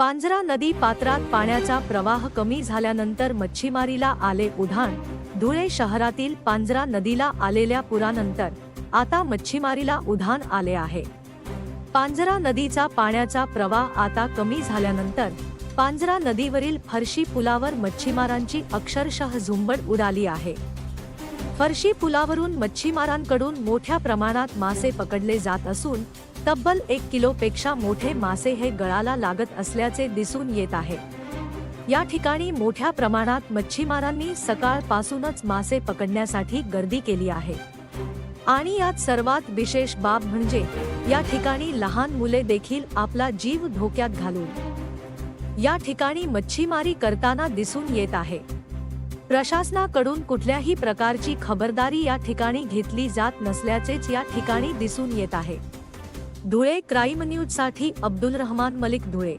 पांजरा नदी पात्रात पाण्याचा प्रवाह कमी झाल्यानंतर मच्छीमारीला आले उधाण. धुळे शहरातील पांजरा नदीला आलेल्या पुरानंतर आता मच्छीमारीला उधाण आले आहे. पांजरा नदीचा पाण्याचा प्रवाह आता कमी झाल्यानंतर पांजरा नदीवरील फरशी पुलावर मच्छीमारांची अक्षरशः झुंबड उडाली आहे. फरशी पुलावरून मच्छीमारांकडून मोठ्या प्रमाणात मासे पकडले जात असून तब्बल एक किलोपेक्षा मोठे मासे हे गळाला लागत असल्याचे दिसून येत आहे. या ठिकाणी मोठ्या प्रमाणात मच्छीमारांनी सकाळपासूनच मासे पकडण्यासाठी गर्दी केली आहे. आणि यात सर्वात विशेष बाब म्हणजे या ठिकाणी लहान मुले देखील आपला जीव धोक्यात घालून. या ठिकाणी मच्छीमारी करताना दिसून येत आहे. प्रशासनाकडून कुठल्याही प्रकारची खबरदारी या ठिकाणी घेतली जात नसल्याचेच या ठिकाणी दिसून येत आहे. धुळे क्राईम न्यूजसाठी अब्दुल रहमान मलिक धुळे.